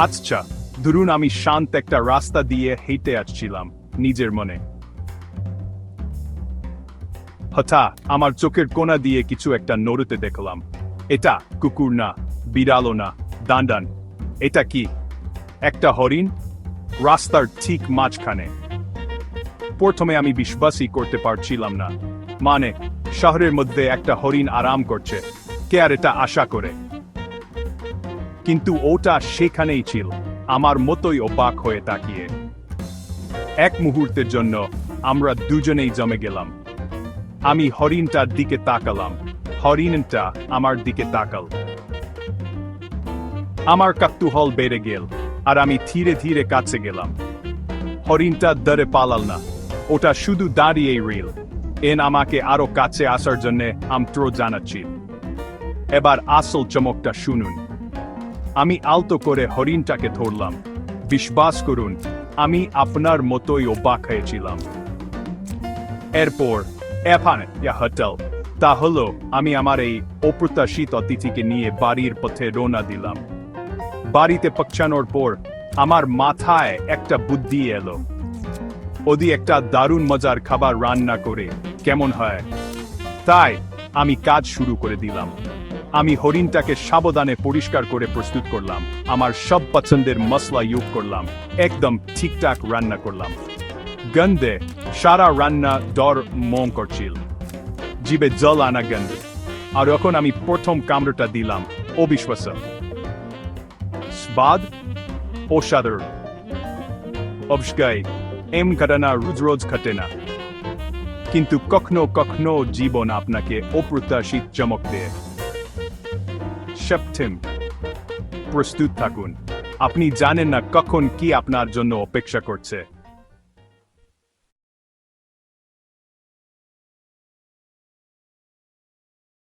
আচ্ছা ধরুন আমি শান্ত একটা রাস্তা দিয়ে হেঁটে আসছিলাম, নিজের মনে। হঠাৎ আমার চোখের কোণা দিয়ে কিছু একটা নড়তে দেখলাম। এটা কুকুর না, বিড়ালও না, দান্ডান। এটা কি? একটা হরিণ? রাস্তার ঠিক মাঝখানে। প্রথমে আমি বিশ্বাসই করতে পারছিলাম না। মানে শহরের মধ্যে একটা হরিণ আরাম করছে। কে আর এটা আশা করে? কিন্তু ওটা সেখানেই ছিল। আমার মতোই অবাক হয়ে তাকিয়ে। এক মুহূর্তের জন্য আমরা দুজনেই জমে গেলাম। আমি হরিণটার দিকে তাকালাম। হরিণটা আমার দিকে তাকাল। আমার কাতুহল বেড়ে গেল, আর আমি ধীরে ধীরে কাছে গেলাম। হরিণটা দরে পালাল না। ওটা শুধু দাঁড়িয়ে রিল এন আমাকে আরও কাছে আসার জন্য আমন্ত্র জানাচ্ছি এবার আসল চমকটা শুনুন। আমি আলতো করে হরিণটাকে ধরলাম। বিশ্বাস করুন, আমি আপনার মতোই অবাক হয়েছিলাম এরপর এখানে ইয়া হোটেল, তা হলো, আমি আমার এই অপ্রত্যাশিত অতিথিকে নিয়ে বাড়ির পথে রওনা দিলাম। বাড়িতে পৌঁছানোর পর, আমার মাথায় একটা বুদ্ধি এলো। ওদি একটা দারুণ মজার খাবার রান্না করে, কেমন হয়? তাই, আমি কাজ শুরু করে দিলাম। আমি হরিণটাকে সাবধানে পরিষ্কার করে প্রস্তুত করলাম। আমার সব পছন্দের মশলা ইউজ করলাম। একদম ঠিকঠাক রান্না করলাম। গন্ধে সারা রান্না ডর মং করছিল। জিবে জল আনা গন্ধে। আর এখন আমি প্রথম কামড়টা দিলাম। অবিশ্বাস স্বাদ অসাধারণ। অবশ্যই, এম ঘটনা রোজ রোজ ঘটে না। কিন্তু কখনো কখনো জীবন আপনাকে অপ্রত্যাশিত চমক দেয়। সেপ্টেম প্রস্তুত থাকুন। আপনি জানেন না কখন কি আপনার জন্য অপেক্ষা করছে।